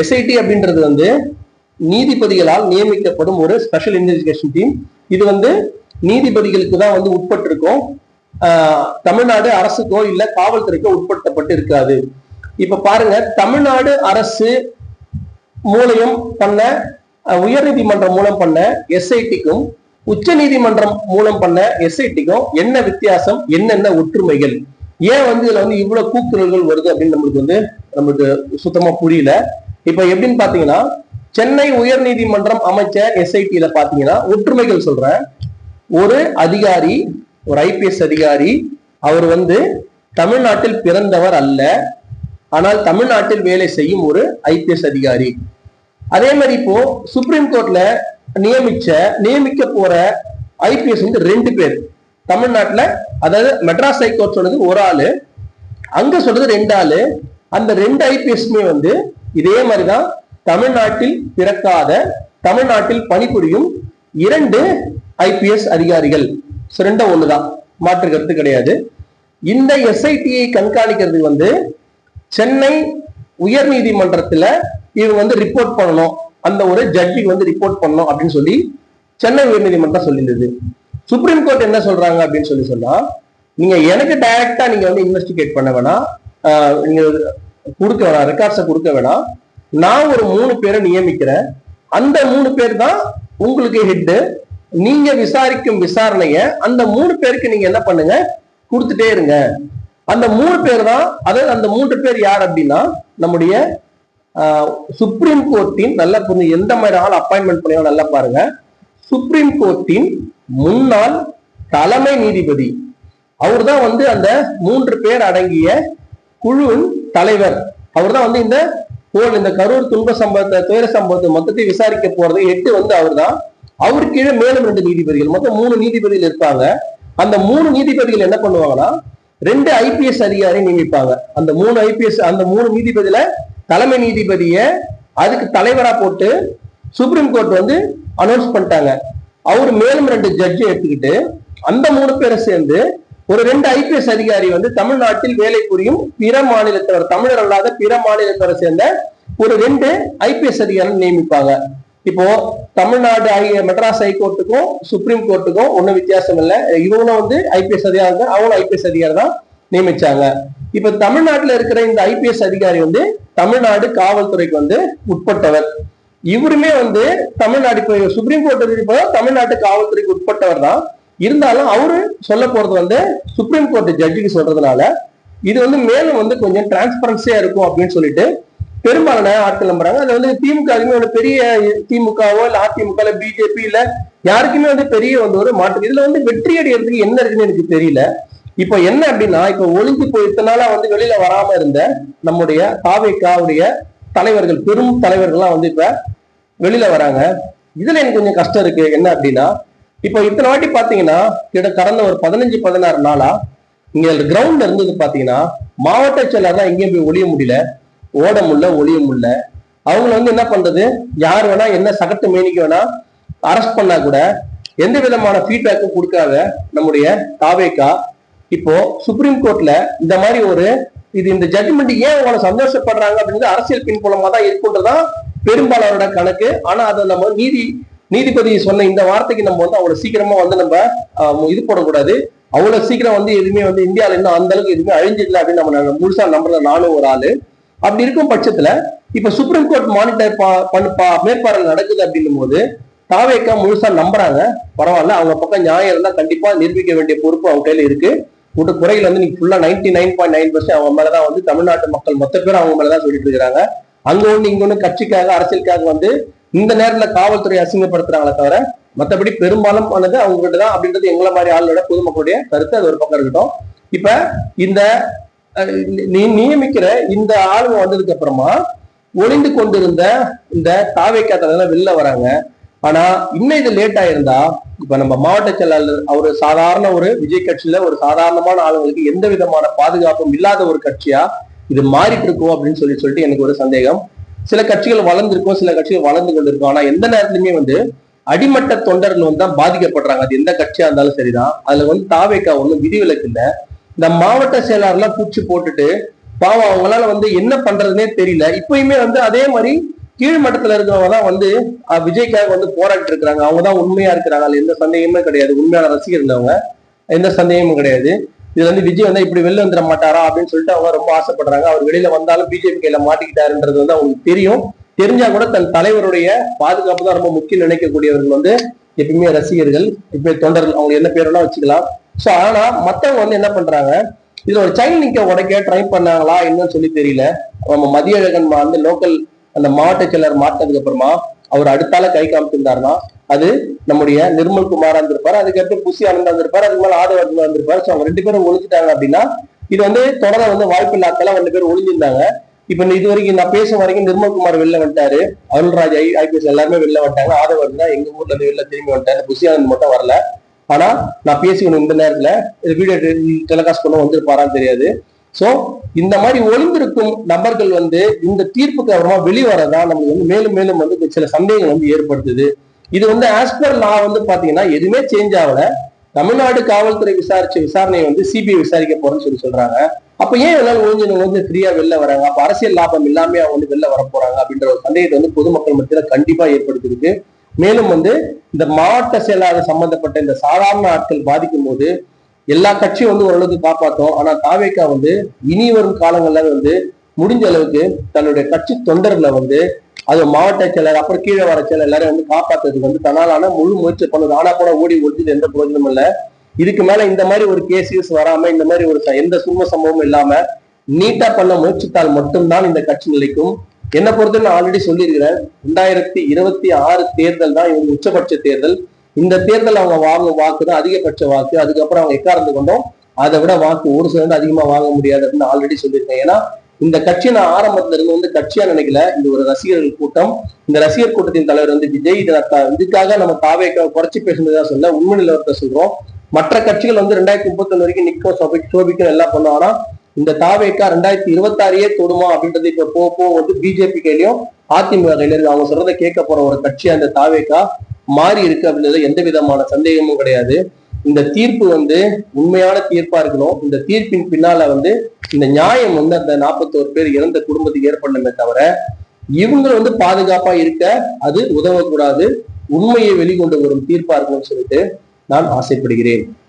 SID அப்படின்றது வந்து நீதிபதிகளால் நியமிக்கப்படும் ஒரு ஸ்பெஷல் இன்வெஸ்டிகேஷன் டீம் இது வந்து நீதிபதிகளுக்கு தான் வந்து உட்பட்டிருக்கும். தமிழ்நாடு அரசுக்கோ இல்ல காவல்துறைக்கோ உட்படுத்தப்பட்டு இருக்காது இப்ப பாருங்க தமிழ்நாடு அரசு மூலயம் பண்ண உயர் நீதிமன்றம் மூலம் பண்ண எஸ்ஐடிக்கும் உச்ச நீதிமன்றம் மூலம் பண்ண எஸ்ஐடிக்கும் என்ன வித்தியாசம் என்னென்ன ஒற்றுமைகள்? ஏன் வந்து இதுல வந்து இவ்வளவு கூக்குரல்கள் வருது அப்படின்னு நம்மளுக்கு வந்து நம்மளுக்கு சுத்தமா புரியல. இப்ப எப்படின்னு பாத்தீங்கன்னா சென்னை உயர்நீதிமன்றம் அமைச்ச எஸ்ஐடியில பாத்தீங்கன்னா ஒற்றுமைகள் சொல்றேன். ஒரு அதிகாரி ஒரு ஐபிஎஸ் அதிகாரி அவர் வந்து தமிழ்நாட்டில் பிறந்தவர் அல்ல. ஆனால் தமிழ்நாட்டில் வேலை செய்யும் ஒரு ஐபிஎஸ் அதிகாரி. அதே மாதிரி இப்போ சுப்ரீம் கோர்ட்ல நியமிச்ச நியமிக்க போற ஐபிஎஸ் வந்து ரெண்டு பேர். தமிழ்நாட்டுல அதாவது மெட்ராஸ் ஹைகோர்ட் சொன்னது ஒரு ஆளு அங்க சொல்றது ரெண்டு ஆளு. அந்த ரெண்டு ஐபிஎஸ்மே வந்து இதே மாதிரிதான் தமிழ்நாட்டில் பிறக்காத தமிழ்நாட்டில் பணிபுரியும் இரண்டு ஐபிஎஸ் அதிகாரிகள். சிறந்த ஒண்ணுதான். மாற்று கருத்து கிடையாது. இந்த எஸ்ஐடியை கண்காணிக்கிறது வந்து சென்னை உயர் நீதிமன்றத்துல இவங்க வந்து ரிப்போர்ட் பண்ணணும். அந்த ஒரு ஜட்ஜிக்கு வந்து ரிப்போர்ட் பண்ணணும் அப்படின்னு சொல்லி சென்னை உயர் நீதிமன்றம் சொல்லியிருந்தது. சுப்ரீம் கோர்ட் என்ன சொல்றாங்க அப்படின்னு சொல்லி சொன்னா நீங்க எனக்கு டைரக்டா நீங்க வந்து இன்வெஸ்டிகேட் பண்ண வேணா நீங்க கொடுக்க வேணாம் ரெக்கார்ட்ஸை கொடுக்க வேணாம். நான் ஒரு மூணு பேரை நியமிக்கிறேன். அந்த மூணு பேர் தான் உங்களுக்கு ஹெட்டு நீங்க விசாரிக்கும் விசாரணைய அந்த மூணு பேருக்கு நீங்க என்ன பண்ணுங்க? கொடுத்துட்டே இருங்க. அந்த மூணு பேர் தான் அதாவது அந்த மூன்று பேர் யார் அப்படின்னா நம்முடைய ஆஹ், சுப்ரீம் கோர்ட்டின் நல்ல புரிஞ்சு எந்த மாதிரி ஆள் அப்பாயின்மெண்ட் பண்ணியோ நல்லா பாருங்க. சுப்ரீம் கோர்ட்டின் முன்னாள் தலைமை நீதிபதி. அவர் தான் வந்து அந்த மூன்று பேர் அடங்கிய குழுவின் தலைவர். அவர் தான் வந்து இந்த போல் இந்த கரூர் துன்ப சம்பவத்தை துயர சம்பவத்தை மொத்தத்தை விசாரிக்க போறது எட்டு வந்து அவர் தான் அவரு கீழே மேலும் ரெண்டு நீதிபதிகள் மொத்தம் மூணு நீதிபதிகள் இருப்பாங்க. அந்த மூணு நீதிபதிகள் என்ன பண்ணுவாங்கன்னா ரெண்டு ஐபிஎஸ் அதிகாரி நியமிப்பாங்க. அந்த மூணு ஐபிஎஸ் அந்த மூணு நீதிபதியில தலைமை நீதிபதிய அதுக்கு தலைவரா போட்டு சுப்ரீம் கோர்ட் வந்து அனௌன்ஸ் பண்ணிட்டாங்க. அவர் மேலும் ரெண்டு ஜட்ஜை எடுத்துக்கிட்டு அந்த மூணு பேரை சேர்ந்து ஒரு ரெண்டு ஐபிஎஸ் அதிகாரி வந்து தமிழ்நாட்டில் வேலை புரியும் பிற மாநிலத்தவர் தமிழர் அல்லாத பிற மாநிலத்தவரை சேர்ந்த ஒரு ரெண்டு ஐபிஎஸ் அதிகாரி நியமிப்பாங்க. இப்போ தமிழ்நாடு ஆகிய மெட்ராஸ் ஹைகோர்ட்டுக்கும் சுப்ரீம் கோர்ட்டுக்கும் ஒன்றும் வித்தியாசம் இல்லை. இவங்களும் வந்து ஐபிஎஸ் அதிகாரி தான் அவங்களும் ஐபிஎஸ் அதிகாரி தான் நியமிச்சாங்க. இப்ப தமிழ்நாட்டில் இருக்கிற இந்த ஐபிஎஸ் அதிகாரி வந்து தமிழ்நாடு காவல்துறைக்கு வந்து உட்பட்டவர். இவருமே வந்து தமிழ்நாடு இப்போ சுப்ரீம் கோர்ட் தமிழ்நாட்டு காவல்துறைக்கு உட்பட்டவர் தான். இருந்தாலும் அவரு சொல்ல போறது வந்து சுப்ரீம் கோர்ட் ஜட்ஜுக்கு சொல்றதுனால இது வந்து மேலும் வந்து கொஞ்சம் டிரான்ஸ்பரன்சியா இருக்கும் அப்படின்னு சொல்லிட்டு பெரும்பாலான ஆட்கள் நம்புறாங்க. அது வந்து திமுக அதுமே ஒரு பெரிய திமுகவோ இல்ல அதிமுக இல்ல பிஜேபி இல்ல யாருக்குமே வந்து பெரிய வந்து ஒரு மாற்று. இதுல வந்து வெற்றி அடைகிறதுக்கு என்ன இருக்குன்னு எனக்கு தெரியல. இப்போ என்ன அப்படின்னா இப்போ ஒளிஞ்சு போய் இத்தனை வந்து வெளியில வராம இருந்த நம்முடைய தாவேக்காவுடைய தலைவர்கள் பெரும் தலைவர்கள்லாம் வந்து இப்ப வெளியில வராங்க. இதுல எனக்கு கொஞ்சம் கஷ்டம் இருக்கு. என்ன அப்படின்னா இப்போ இத்தனை வாட்டி பாத்தீங்கன்னா கிட்ட கடந்த ஒரு பதினஞ்சு பதினாறு நாளா இங்க கிரவுண்ட்ல இருந்தது பாத்தீங்கன்னா மாவட்ட செயலர்லாம் எங்கேயும் போய் ஒளிய முடியல ஓட முடியல ஒளிய முடியல. அவங்கள வந்து என்ன பண்றது? யார் வேணா என்ன சகட்டு மேனிக்கு வேணா அரெஸ்ட் பண்ணா கூட எந்த விதமான ஃபீட்பேக்கும் கொடுக்காத நம்முடைய தாவேக்கா இப்போ சுப்ரீம் கோர்ட்ல இந்த மாதிரி ஒரு இது இந்த ஜட்மெண்ட் ஏன் அவங்கள சந்தோஷப்படுறாங்க அப்படின்றது அரசியல் பின்புலமா தான் இருக்குன்றதான் பெரும்பாலானோட கணக்கு. ஆனா அதை நம்ம நீதி நீதிபதி சொன்ன இந்த வார்த்தைக்கு நம்ம வந்து அவ்வளவு சீக்கிரமா வந்து நம்ம இது போடக்கூடாது. அவ்வளவு சீக்கிரம் வந்து எதுவுமே வந்து இந்தியாவில இன்னும் அந்த அளவுக்கு எதுவுமே அழிஞ்சிடல அப்படின்னு நம்ம முழுசா நம்புற நானும் ஒரு ஆளு. அப்படி இருக்கும் பட்சத்துல இப்ப சுப்ரீம் கோர்ட் மானிட்டர் பண்ணு பா- மேற்பார்வை நடக்குது அப்படின்னும் போது தாவேக்கா முழுசா நம்புறாங்க. பரவாயில்ல அவங்க பக்கம் நியாயம் இருந்தா கண்டிப்பா நிரூபிக்க வேண்டிய பொறுப்பு அவங்க கையில இருக்கு. கூட்ட குறையில வந்து நீங்க ஃபுல்லா ninety nine point nine percent அவங்க மேலதான் வந்து தமிழ்நாட்டு மக்கள் மொத்த பேரும் அவங்க மேலதான் சொல்லிட்டு இருக்கிறாங்க. அங்க ஒண்ணு இங்க ஒண்ணு கட்சிக்காக அரசியலுக்காக வந்து இந்த நேரத்துல காவல்துறை அசிங்கப்படுத்துறாங்களே தவிர மத்தபடி பெரும்பாலும் ஆனது அவங்க கிட்ட தான் அப்படின்றது எங்களை மாதிரி ஆளோட பொதுமக்களுடைய கருத்து. அது ஒரு பக்கம் இருக்கட்டும். இப்ப இந்த நீ நியமிக்கிற இந்த ஆளுங்க வந்ததுக்கு அப்புறமா ஒளிந்து கொண்டிருந்த இந்த தாவைக்கா தலைவர் வெளில வராங்க. ஆனா இன்னும் இது லேட் ஆயிருந்தா இப்ப நம்ம மாவட்ட செயலாளர் அவரு சாதாரண ஒரு விஜய் கட்சியில ஒரு சாதாரணமான ஆளுங்களுக்கு எந்த விதமான பாதுகாப்பும் இல்லாத ஒரு கட்சியா இது மாறிட்டு இருக்கும் அப்படின்னு சொல்லி சொல்லிட்டு எனக்கு ஒரு சந்தேகம். சில கட்சிகள் வளர்ந்துருக்கும் சில கட்சிகள் வளர்ந்து கொண்டிருக்கும். ஆனா எந்த நேரத்துலயுமே வந்து அடிமட்ட தொண்டர்கள் வந்து தான் பாதிக்கப்படுறாங்க. அது எந்த கட்சியா இருந்தாலும் சரிதான். அதுல வந்து தாவேக்கா ஒண்ணும் விதிவிலக்கு இல்ல. இந்த மாவட்ட செயலாளர்லாம் பூச்சி போட்டுட்டு பாவம் அவங்களால வந்து என்ன பண்றதுன்னே தெரியல. இப்பயுமே வந்து அதே மாதிரி கீழ்மட்டத்துல இருக்கிறவங்க தான் வந்து விஜய்க்காக வந்து போராடிட்டு இருக்கிறாங்க. அவங்க தான் உண்மையா இருக்கிறாங்க. அதுல எந்த சந்தேகமே கிடையாது. உண்மையான ரசிகர் இருந்தவங்க எந்த சந்தேகமும் கிடையாது. இது வந்து விஜய் வந்து இப்படி வெளில வந்துட மாட்டாரா அப்படின்னு சொல்லிட்டு அவங்க ரொம்ப ஆசைப்படுறாங்க. அவர் வெளியில வந்தாலும் பிஜேபி கையில மாட்டிக்கிட்டாருன்றது வந்து அவங்களுக்கு தெரியும். தெரிஞ்சா கூட தன் தலைவருடைய பாதுகாப்பு தான் ரொம்ப முக்கியம் நினைக்கக்கூடியவர்கள் வந்து எப்பயுமே ரசிகர்கள் எப்பயுமே தொண்டர்கள். அவங்க என்ன பேர் வச்சுக்கலாம். சோ ஆனா மத்தவங்க வந்து என்ன பண்றாங்க? இதுல ஒரு சைன் நிக்க உடைக்க ட்ரை பண்ணாங்களா என்னன்னு சொல்லி தெரியல. நம்ம மதியழகன் வந்து லோக்கல் அந்த மாவட்ட செயலர் மாட்டினதுக்கு அப்புறமா அவர் அடுத்தால கை காமிச்சிருந்தாருன்னா அது நம்முடைய நிர்மல் குமாரா இருந்திருப்பாரு அதுக்கடுத்து புசி ஆனந்தா இருந்திருப்பாரு அதுக்கு மேல ஆதவர்மா இருந்திருப்பாரு. ஸோ அவங்க ரெண்டு பேரும் ஒழிச்சிட்டாங்க அப்படின்னா இது வந்து தொடர வந்து வாய்ப்பு இல்லாதெல்லாம் ரெண்டு பேரும் ஒழிஞ்சிருந்தாங்க. இப்ப இது வரைக்கும் நான் பேசும் வரைக்கும் நிர்மல்குமார் வெளில வந்துட்டாரு. அருள்ராஜ் ஐ ஐபிஎஸ் எல்லாருமே வெளில வந்துட்டாங்க. ஆதவர் தான் எங்க ஊர்ல இருந்து வெளில திரும்பி வந்துட்டாரு. புசி ஆனந்த் மட்டும் வரல. ஆனா நான் பேசிக்கணும் இந்த நேரத்துல. இது வீடியோ டெலிகாஸ்ட் பண்ண வந்திருப்பாரான்னு தெரியாது. சோ இந்த மாதிரி ஒளிந்திருக்கும் நபர்கள் வந்து இந்த தீர்ப்புக்கு அப்புறமா வெளிவரதான் நம்மளுக்கு வந்து மேலும் மேலும் வந்து சில சந்தேகங்கள் வந்து ஏற்படுத்துது. இது வந்து ஆஸ் பர் லா வந்து பாத்தீங்கன்னா எதுவுமே சேஞ்ச் ஆகல. தமிழ்நாடு காவல்துறை விசாரிச்ச விசாரணையை வந்து சிபிஐ விசாரிக்க போறேன்னு சொல்லி சொல்றாங்க. அப்ப ஏன் எல்லாம் ஒழிஞ்சவங்க வந்து ஃப்ரீயா வெளில வராங்க? அப்ப அரசியல் லாபம் இல்லாம அவங்க வந்து வெளில வர போறாங்க அப்படின்ற ஒரு சந்தேகத்தை வந்து பொதுமக்கள் மத்தியில கண்டிப்பா ஏற்படுத்திருக்கு மேலும் வந்து இந்த மாவட்ட செயலாளர் சம்பந்தப்பட்ட இந்த சாதாரண ஆட்கள் பாதிக்கும் போது எல்லா கட்சியும் வந்து ஓரளவுக்கு காப்பாற்றும் ஆனா தாவேக்கா வந்து இனி வரும் காலங்கள்ல வந்து முடிஞ்ச அளவுக்கு தன்னுடைய கட்சி தொண்டர்களை வந்து அது மாவட்ட செயலர் அப்புறம் கீழே வர செயலர் எல்லாரும் வந்து காப்பாத்துறதுக்கு வந்து தன்னாலான முழு முயற்சி பண்ணுது ஆனா கூட ஓடி ஒழிச்சது எந்த பிரயோஜனமும் இல்ல. இதுக்கு மேல இந்த மாதிரி ஒரு கேஸ் வராம இந்த மாதிரி ஒரு எந்த சும்ம சம்பவமும் இல்லாம நீட்டா பண்ண முயற்சித்தால் மட்டும்தான் இந்த கட்சி நிலைக்கும். என்னை பொறுத்து நான் ஆல்ரெடி சொல்லியிருக்கிறேன். ரெண்டாயிரத்தி இருபத்தி ஆறு தேர்தல் தான் இவங்க உச்சபட்ச தேர்தல். இந்த தேர்தல் அவங்க வாங்கும் வாக்கு தான் அதிகபட்ச வாக்கு. அதுக்கப்புறம் அவங்க எக்காரந்து கொண்டோம் அதை விட வாக்கு ஒரு சிலந்து அதிகமா வாங்க முடியாது அப்படின்னு ஆல்ரெடி சொல்லியிருக்கேன். ஏன்னா இந்த கட்சி நான் ஆரம்பத்துல இருந்து வந்து கட்சியா நினைக்கல. இது ஒரு ரசிகர்கள் கூட்டம். இந்த ரசிகர் கூட்டத்தின் தலைவர் வந்து விஜய் இதை இதுக்காக நம்ம தாவேக்க குறைச்சி பேசுனதா சொல்ல. உண்மை நிலவரத்தை சொல்றோம். மற்ற கட்சிகள் வந்து ரெண்டாயிரத்தி முப்பத்தொன்னு வரைக்கும் நிக்கோ சோபிக்கும் எல்லாம் பண்ணும் ஆனா இந்த தாவேக்கா ரெண்டாயிரத்தி இருபத்தாறையே தொடுமா அப்படின்றது இப்ப போ போ வந்து பிஜேபி கையிலையும் அதிமுக கையில இருக்கு அவங்க சொல்றதை கேட்க போற ஒரு கட்சி அந்த தாவேக்கா மாறி இருக்கு அப்படின்றது எந்த விதமான சந்தேகமும் கிடையாது. இந்த தீர்ப்பு வந்து உண்மையான தீர்ப்பா இருக்கணும். இந்த தீர்ப்பின் பின்னால வந்து இந்த நியாயம் வந்து அந்த நாற்பத்தோரு பேர் இறந்த குடும்பத்துக்கு ஏற்படணுமே தவிர இவங்க வந்து பாதுகாப்பா இருக்க அது உதவக்கூடாது. உண்மையை வெளிக்கொண்டு வரும் தீர்ப்பா இருக்கணும்னு சொல்லிட்டு நான் ஆசைப்படுகிறேன்.